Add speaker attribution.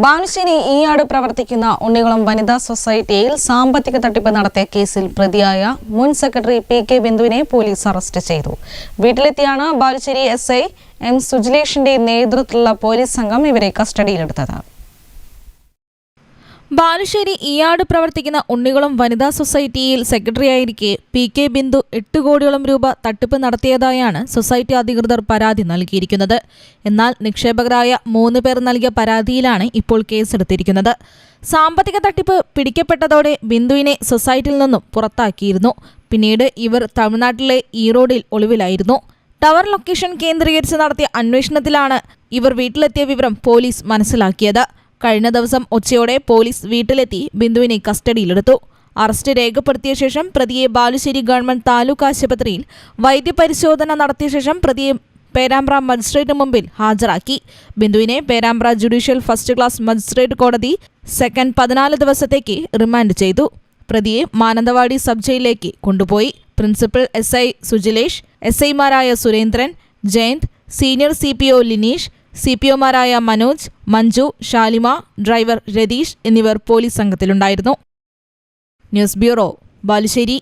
Speaker 1: ബാലുശ്ശേരി ഈയാട് പ്രവർത്തിക്കുന്ന ഉണ്ണികുളം വനിതാ സൊസൈറ്റിയിൽ സാമ്പത്തിക തട്ടിപ്പ് നടത്തിയ കേസിൽ പ്രതിയായ മുൻ സെക്രട്ടറി പി കെ ബിന്ദുവിനെ പോലീസ് അറസ്റ്റ് ചെയ്തു. വീട്ടിലെത്തിയാണ് ബാലുശ്ശേരി എസ് ഐ എം സുജിലേഷിന്റെ നേതൃത്വത്തിലുള്ള പോലീസ് സംഘം ഇവരെ കസ്റ്റഡിയിലെടുത്തത്.
Speaker 2: ബാലുശ്ശേരി ഈയാട് പ്രവർത്തിക്കുന്ന ഉണ്ണികുളം വനിതാ സൊസൈറ്റിയിൽ സെക്രട്ടറിയായിരിക്കെ പി കെ ബിന്ദു എട്ട് കോടിയോളം രൂപ തട്ടിപ്പ് നടത്തിയതായാണ് സൊസൈറ്റി അധികൃതർ പരാതി നൽകിയിരിക്കുന്നത്. എന്നാൽ നിക്ഷേപകരായ മൂന്ന് പേർ നൽകിയ പരാതിയിലാണ് ഇപ്പോൾ കേസെടുത്തിരിക്കുന്നത്. സാമ്പത്തിക തട്ടിപ്പ് പിടിക്കപ്പെട്ടതോടെ ബിന്ദുവിനെ സൊസൈറ്റിയിൽ നിന്നും പുറത്താക്കിയിരുന്നു. പിന്നീട് ഇവർ തമിഴ്നാട്ടിലെ ഈറോഡിൽ ഒളിവിലായിരുന്നു. ടവർ ലൊക്കേഷൻ കേന്ദ്രീകരിച്ച് നടത്തിയ അന്വേഷണത്തിലാണ് ഇവർ വീട്ടിലെത്തിയ വിവരം പോലീസ് മനസ്സിലാക്കിയത്. കഴിഞ്ഞ ദിവസം ഉച്ചയോടെ പോലീസ് വീട്ടിലെത്തി ബിന്ദുവിനെ കസ്റ്റഡിയിലെടുത്തു. അറസ്റ്റ് രേഖപ്പെടുത്തിയ ശേഷം പ്രതിയെ ബാലുശ്ശേരി ഗവൺമെന്റ് താലൂക്ക് ആശുപത്രിയിൽ വൈദ്യപരിശോധന നടത്തിയ ശേഷം പ്രതിയെ പേരാമ്പ്ര മജിസ്ട്രേറ്റ് മുമ്പിൽ ഹാജരാക്കി. ബിന്ദുവിനെ Perambra judicial first class magistrate കോടതി സെക്കൻഡ് പതിനാല് ദിവസത്തേക്ക് റിമാൻഡ് ചെയ്തു. പ്രതിയെ മാനന്തവാടി സബ് ജയിലിലേക്ക് കൊണ്ടുപോയി. Principal S I Sujilesh S ഐമാരായ Surendran Jayant senior C P O Lineesh C P ഒമാരായ Manoj Manju Shalima driver Ratheesh എന്നിവർ പോലീസ് സംഘത്തിലുണ്ടായിരുന്നു. News bureau Balussery.